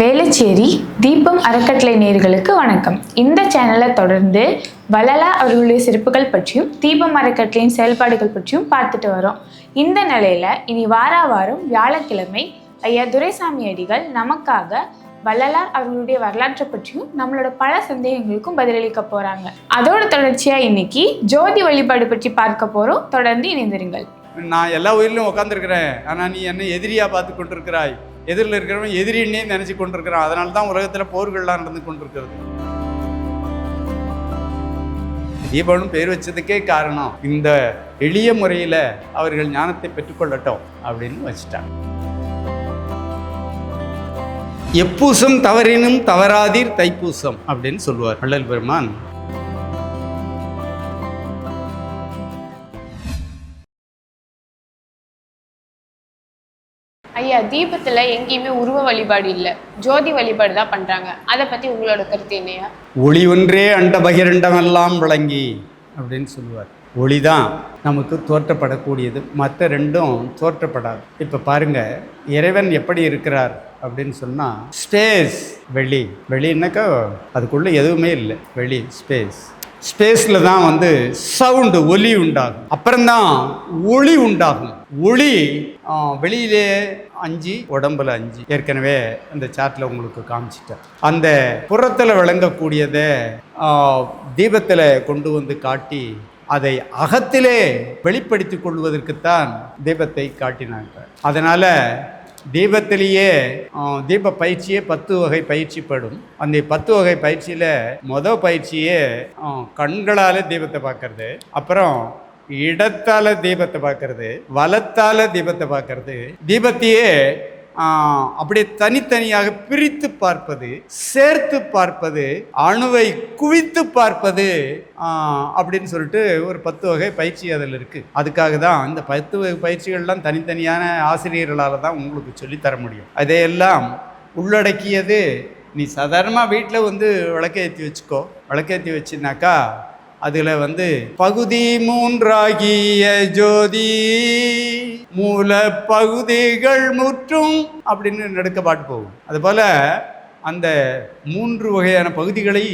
வேளச்சேரி தீபம் அறக்கட்டளை நேர்களுக்கு வணக்கம். இந்த சேனலை தொடர்ந்து வளலா அவர்களுடைய சிறப்புகள் பற்றியும் தீபம் அறக்கட்டளையின் செயல்பாடுகள் பற்றியும் பார்த்துட்டு வரோம். இந்த நிலையில இனி வாரா வாரம் வியாழக்கிழமை ஐயா துரைசாமி அடிகள் நமக்காக வள்ளலார் அவர்களுடைய வரலாற்றை பற்றியும் நம்மளோட பல சந்தேகங்களுக்கும் பதிலளிக்க போறாங்க. அதோட தொடர்ச்சியா இன்னைக்கு ஜோதி வழிபாடு பற்றி பார்க்க போறோம். தொடர்ந்து இணைந்திருங்கள். நான் எல்லா உயிரிலும் உட்காந்துருக்கிறேன் ஆனால் நீ என்ன எதிரியாக பார்த்து கொண்டிருக்கிறாய். எதிரில் இருக்கிறவன் எதிரின்னே நினச்சி கொண்டிருக்கிறான். அதனால தான் உலகத்தில் போர்கள்லாம் நடந்து கொண்டிருக்கிறது. தீபனும் பேர் வச்சதுக்கே காரணம் இந்த எளிய முறையில் அவர்கள் ஞானத்தை பெற்றுக்கொள்ளட்டும் அப்படின்னு வச்சுட்டாங்க. எப்பூசம் தவறினும் தவறாதீர் தைப்பூசம் அப்படின்னு சொல்லுவார் வள்ளல் பெருமான். தீபத்தில் எங்கேயுமே உருவ வழிபாடு இல்லை. ஜோதி வழிபாடு தான் பண்ணுறாங்க அதை பற்றி உங்களோட கருத்து என்னையா? ஒளி ஒன்றே அண்ட பகிரண்டமெல்லாம் விளங்கி அப்படின்னு சொல்லுவார். ஒளி தான் நமக்கு தோற்றப்படக்கூடியது. மற்ற ரெண்டும் தோற்றப்படாது. இப்போ பாருங்கள் இறைவன் எப்படி இருக்கிறார் அப்படின்னு சொன்னால் ஸ்பேஸ் வெளி. வெளின்னாக்கா அதுக்குள்ளே எதுவுமே இல்லை. வெளி ஸ்பேஸ் ஸ்பேஸில் தான் வந்து சவுண்டு ஒலி உண்டாகும். அப்புறம்தான் ஒளி உண்டாகும். ஒளி வெளியிலே அஞ்சு உடம்புல அஞ்சு. ஏற்கனவே அந்த சார்ட்டில் உங்களுக்கு காமிச்சிட்டேன். அந்த புறத்தில் விளங்கக்கூடியதை தீபத்தில் கொண்டு வந்து காட்டி அதை அகத்திலே வெளிப்படுத்தி கொள்வதற்குத்தான் தீபத்தை காட்டினாங்க. அதனால் தீபத்திலேயே தீப பயிற்சியே பத்து வகை பயிற்சிப்படும் அந்த பத்து வகை பயிற்சியில் மொதல் பயிற்சியே கண்களால் தீபத்தை பார்க்கறது. அப்புறம் இடத்தால தீபத்தை பார்க்கறது வலத்தால தீபத்தை பார்க்கறது தீபத்தையே அப்படியே தனித்தனியாக பிரித்து பார்ப்பது சேர்த்து பார்ப்பது அணுவை குவித்து பார்ப்பது அப்படின்னு சொல்லிட்டு ஒரு பத்து வகை பயிற்சி அதில் இருக்குது அதுக்காக தான் இந்த பத்து வகை பயிற்சிகள்லாம் தனித்தனியான ஆசிரியர்களால் தான் உங்களுக்கு சொல்லித்தர முடியும். அதையெல்லாம் உள்ளடக்கியது நீ சாதாரணமாக வீட்டில் வந்து விளக்கேற்றி வச்சுக்கோ. விளக்கேற்றி வச்சுனாக்கா அதில் வந்து பகுதி மூன்றாகிய ஜோதி மூல பகுதிகள் முற்றும் அப்படின்னு நடுக்க பாட்டு போகும். அதுபோல் அந்த மூன்று வகையான பகுதிகளை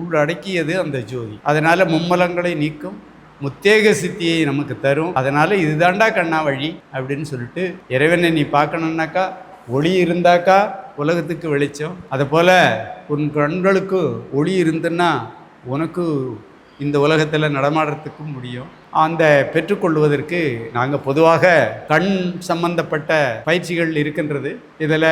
உள்ளடக்கியது அந்த ஜோதி. அதனால் மும்மலங்களை நீக்கும் முத்தேக சித்தியை நமக்கு தரும். அதனால் இதுதாண்டா கண்ணா வழி அப்படின்னு சொல்லிட்டு இறைவனை நீ பார்க்கணுன்னாக்கா ஒளி இருந்தாக்கா உலகத்துக்கு வெளிச்சம். அதுபோல் உன் கண்களுக்கு ஒளி இருந்துன்னா உனக்கு இந்த உலகத்தில் நடமாடுறதுக்கும் முடியும். அந்த பெற்றுக்கொள்வதற்கு நாங்கள் பொதுவாக கண் சம்பந்தப்பட்ட பயிற்சிகள் இருக்கின்றது. இதில்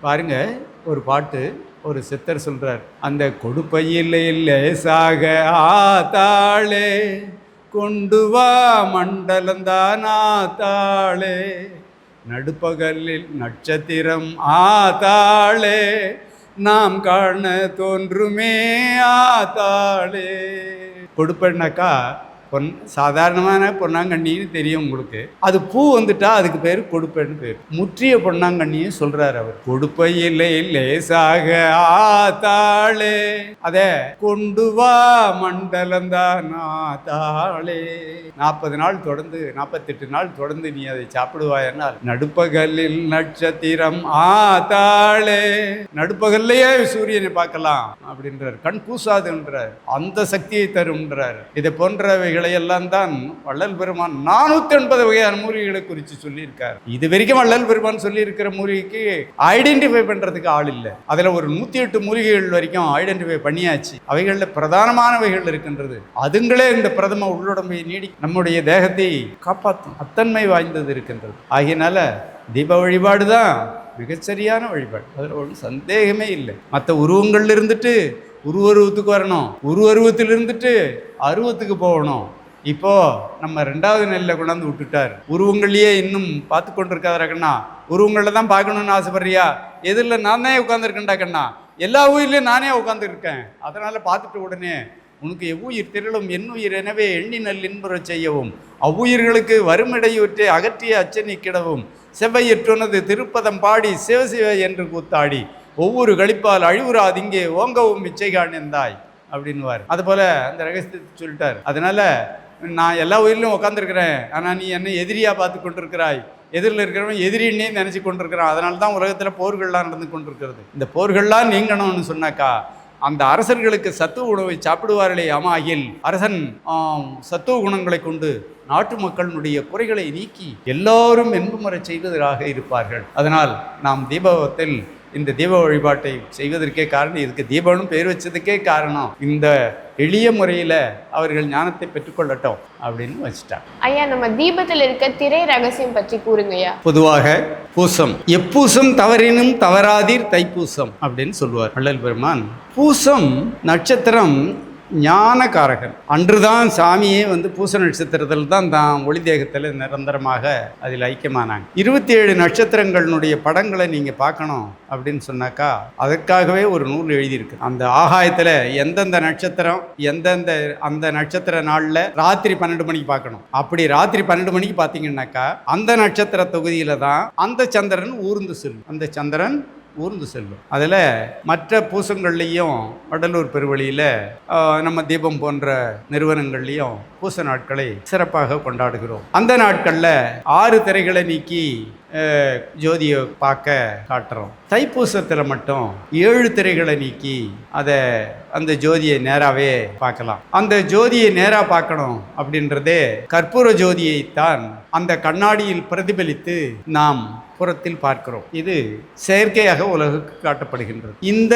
பாருங்க ஒரு பாட்டு ஒரு சித்தர் சொல்கிறார் அந்த கொடுப்பையில் லேசாக ஆத்தாளே கொண்டு வா மண்டலந்தான் ஆத்தாளே. நடுப்பகலில் நட்சத்திரம் ஆத்தாளே நாம் காண தோன்றுமே ஆத்தாளே கொடுப்பேன்னாக்கா பொன் சாதாரணமான பொன்னாங்கண்ணின்னு தெரியும் உங்களுக்கு. அது பூ வந்துட்டா அதுக்கு பேர் கொடுப்பேன்னு பேர். முற்றிய பொன்னாங்கண்ணியும் சொல்றாரு அவர். கொடுப்பையிலே லேசாக ஆத்தாளே அதே கொண்டு வா மண்டலந்தானா தாளே நாற்பது நாள் தொடர்ந்து நாற்பத்தெட்டு நாள் தொடர்ந்து நீ அதை சாப்பிடுவாயனால் நடுப்பகலில் நட்சத்திரம் ஆத்தாளே. நடுப்பகல்லையே சூரியனை பார்க்கலாம் அப்படின்றார். கண் கூசாதுன்றார். அந்த சக்தியை தரும்ன்றார். இதை போன்றவைகள் எல்லாம் தான் வள்ளல் பெருமான் நானூத்தி எண்பது வகையான மூலிகைகளை குறித்து சொல்லியிருக்கார். இது வரைக்கும் வள்ளல் பெருமான் சொல்லியிருக்கிற மூலிகைக்கு ஐடென்டிஃபை பண்றதுக்கு ஆள் இல்லை. அதுல ஒரு நூத்தி எட்டு மூலிகைகள் வரைக்கும் ஐடென்டிஃபை பண்ணியாச்சு. அவைகளில் பிரதானமானவைகள் இருக்கின்றது. அதுங்களே இந்த பிரதம உள்ளுடம்பை நீடி நம்முடைய தேகத்தை காப்பாற்றும் அத்தன்மை வாய்ந்தது இருக்கின்றது. ஆகையினால தீப வழிபாடு தான் மிகச்சரியான வழிபாடு. அதில் ஒன்றும் சந்தேகமே இல்லை. மற்ற உருவங்கள்ல இருந்துட்டு உருவருவத்துக்கு வரணும். உருவருவத்தில் இருந்துட்டு அருவத்துக்கு போகணும். இப்போ நம்ம ரெண்டாவது நெல்லில் கொண்டாந்து விட்டுட்டார். உருவங்களையே இன்னும் பார்த்து கொண்டிருக்காதரா கண்ணா. உருவங்களில் தான் பார்க்கணும்னு ஆசைப்படுறியா? எதிரில் நான் தான் உட்காந்துருக்கேன்டா கண்ணா. எல்லா உயிர்லையும் நானே உட்காந்துருக்கேன் அதனால் பார்த்துட்டு உடனே உனக்கு எவ்வுயிர் திரளும் என்னுயிர் எனவே எண்ணி நல் இன்புறச் செய்யவும். அவ்வுயிர்களுக்கு வறுமடையுற்றே அகற்றிய அச்சனி கிடவும் செவ்வையற்றுனது திருப்பதம் பாடி சிவசிவ என்று கூத்தாடி. ஒவ்வொரு கழிப்பால் அழிவுறாது இங்கே ஓங்கவும் இச்சை காணிந்தாய் அப்படின்னுவார். அதுபோல் அந்த ரகசியத்தை சொல்லிட்டார். அதனால நான் எல்லா உயிரிலும் உட்காந்துருக்கிறேன் ஆனால் நீ என்னை எதிரியாக பார்த்து கொண்டிருக்கிறாய். எதிரில் இருக்கிறவன் எதிரின்னே நினச்சி கொண்டிருக்கிறான். அதனால தான் உலகத்தில் போர்கள்லாம் நடந்து கொண்டிருக்கிறது. இந்த போர்கள்லாம் நீங்கணும்னு சொன்னாக்கா அந்த அரசர்களுக்கு சத்துவ உணவை சாப்பிடுவார்களே அமாயில் அரசன் சத்துவ குணங்களை கொண்டு நாட்டு மக்களினுடைய குறைகளை நீக்கி எல்லோரும் என்புமரச் செய்வதாக இருப்பார்கள். அதனால் நாம் தீபத்தில் இந்த தீப வழிபாட்டை செய்வதற்கே காரணம் இதுக்கு தீபம்னு பேர் வச்சதுக்கே காரணம் இந்த எளிய முறையில் அவர்கள் ஞானத்தை பெற்றுக்கொள்ளட்டும் அப்படின்னு வச்சுட்டாங்க. ஐயா நம்ம தீபத்தில் இருக்க திரை ரகசியம் பற்றி கூறுங்கய்யா. பொதுவாக பூசம் எப்பூசம் தவறினும் தவறாதீர் தைப்பூசம் அப்படின்னு சொல்லுவார் வள்ளல் பெருமான். பூசம் நட்சத்திரம் ஞானகாரகன். அன்றுதான் சாமியே வந்து பூச நட்சத்திரத்தில் தான் தான் ஒளி தேகத்தில் நிரந்தரமாக அதில் ஐக்கியமானாங்க. இருபத்தி ஏழு நட்சத்திரங்களினுடைய படங்களை நீங்கள் பார்க்கணும் அப்படின்னு சொன்னாக்கா அதற்காகவே ஒரு நூல் எழுதியிருக்கு. அந்த ஆகாயத்தில் எந்தெந்த நட்சத்திரம் எந்தெந்த அந்த நட்சத்திர நாளில் ராத்திரி பன்னெண்டு மணிக்கு பார்க்கணும். அப்படி ராத்திரி பன்னெண்டு மணிக்கு பார்த்தீங்கன்னாக்கா அந்த நட்சத்திர தொகுதியில் தான் அந்த சந்திரன் ஊர்ந்து செல்லும். அந்த சந்திரன் ஊர்ந்து செல்லும். அதில் மற்ற பூசங்கள்லேயும் வடலூர் பெருவழியில் நம்ம தீபம் போன்ற நிறுவனங்கள்லேயும் பூச நாட்களை சிறப்பாக கொண்டாடுகிறோம். அந்த நாட்களில் ஆறு திரைகளை நீக்கி ஜோதியை பார்க்க காட்டுறோம். தைப்பூசத்தில் மட்டும் ஏழு திரைகளை நீக்கி அதை அந்த ஜோதியை நேராகவே பார்க்கலாம். அந்த ஜோதியை நேராக பார்க்கணும் அப்படின்றதே கற்பூர ஜோதியைத்தான் அந்த கண்ணாடியில் பிரதிபலித்து நாம் புறத்தில் பார்க்கிறோம். இது செயற்கையாக உலகுக்கு காட்டப்படுகின்றது. இந்த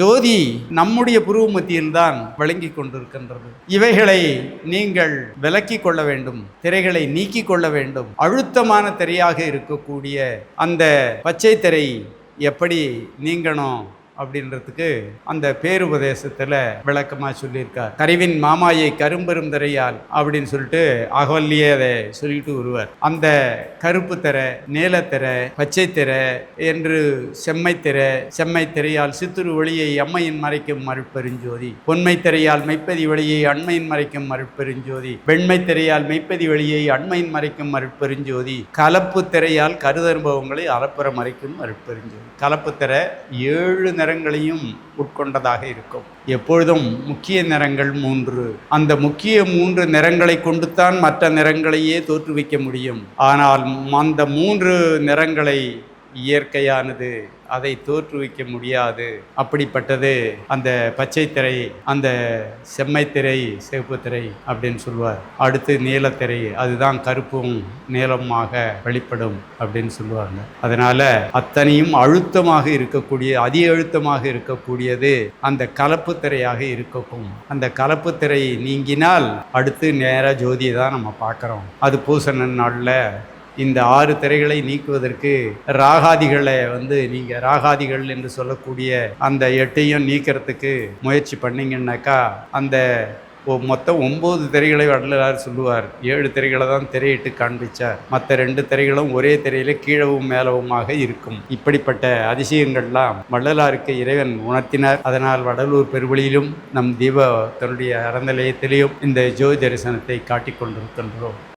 ஜோதி நம்முடைய புருவ மத்தியில் தான் விளங்கி கொண்டிருக்கின்றது. இவைகளை நீங்கள் விலக்கிக் கொள்ள வேண்டும் திரைகளை நீக்கிக் கொள்ள வேண்டும். அழுத்தமான திரையாக இருக்கக்கூடிய அந்த பச்சை திரை எப்படி நீங்கணும்? அப்படின்றதுக்கு அந்த பேருபதேசத்தில் விளக்கமாக சொல்லியிருக்கார். கருவின் மாமாயை கரும்பெருந்திரையால் அப்படின்னு சொல்லிட்டு அகவல்லியே அதை சொல்லிட்டு வருவார். அந்த கருப்பு திரை நீலத்திரை பச்சை திரை என்று செம்மை திரை செம்மை திரையால் சித்துரு ஒளியை அம்மையின் மறைக்கும் மறுப்பெருஞ்சோதி பொன்மை திரையால் மெய்ப்பதி ஒளியை அண்மையின் மறைக்கும் மறுப்பெருஞ்சோதி வெண்மை திரையால் மெய்ப்பதி ஒளியை அண்மையின் மறைக்கும் மறுப்பெருஞ்சோதி கலப்பு திரையால் கருதனுபவங்களை அலப்புற மறைக்கும் மறுப்பெருஞ்சோதி கலப்பு திரை ஏழு நிறங்களையும் உட்கொண்டதாக இருக்கும். எப்பொழுதும் முக்கிய நிறங்கள் மூன்று. அந்த முக்கிய மூன்று நிறங்களை கொண்டுத்தான் மற்ற நிறங்களையே தோற்றுவிக்க முடியும். ஆனால் அந்த மூன்று நிறங்களை இயற்கையானது அதை தோற்றுவிக்க முடியாது. அப்படிப்பட்டது அந்த பச்சை திரை அந்த செம்மை திரை சிவப்பு திரை அப்படின்னு சொல்லுவார் அடுத்து நீலத்திரை அதுதான் கருப்பும் நீளமாக வெளிப்படும் அப்படின்னு சொல்லுவாங்க. அதனால அத்தனையும் அழுத்தமாக இருக்கக்கூடிய அதி அழுத்தமாக இருக்கக்கூடியது அந்த கலப்பு திரையாக இருக்கக்கும். அந்த கலப்பு திரை நீங்கினால் அடுத்து நேராக ஜோதியை தான் நம்ம பார்க்குறோம். அது பூசண நாளில் இந்த ஆறு திரைகளை நீக்குவதற்கு ராகாதிகளை வந்து நீங்கள் ராகாதிகள் என்று சொல்லக்கூடிய அந்த எட்டையும் நீக்கிறதுக்கு முயற்சி பண்ணீங்கன்னாக்கா அந்த மொத்தம் ஒம்பது திரைகளை வள்ளலார் சொல்லுவார். ஏழு திரைகளை தான் திரையிட்டு காண்பிச்சார். மற்ற ரெண்டு திரைகளும் ஒரே திரையில கீழவும் மேலவுமாக இருக்கும். இப்படிப்பட்ட அதிசயங்கள்லாம் வள்ளலாருக்கு இறைவன் உணர்த்தினார். அதனால் வடலூர் பெருவழியிலும் நம் தீப தன்னுடைய அறநிலையத்திலையும் இந்த ஜோதி தரிசனத்தை காட்டிக் கொண்டிருக்கின்றோம்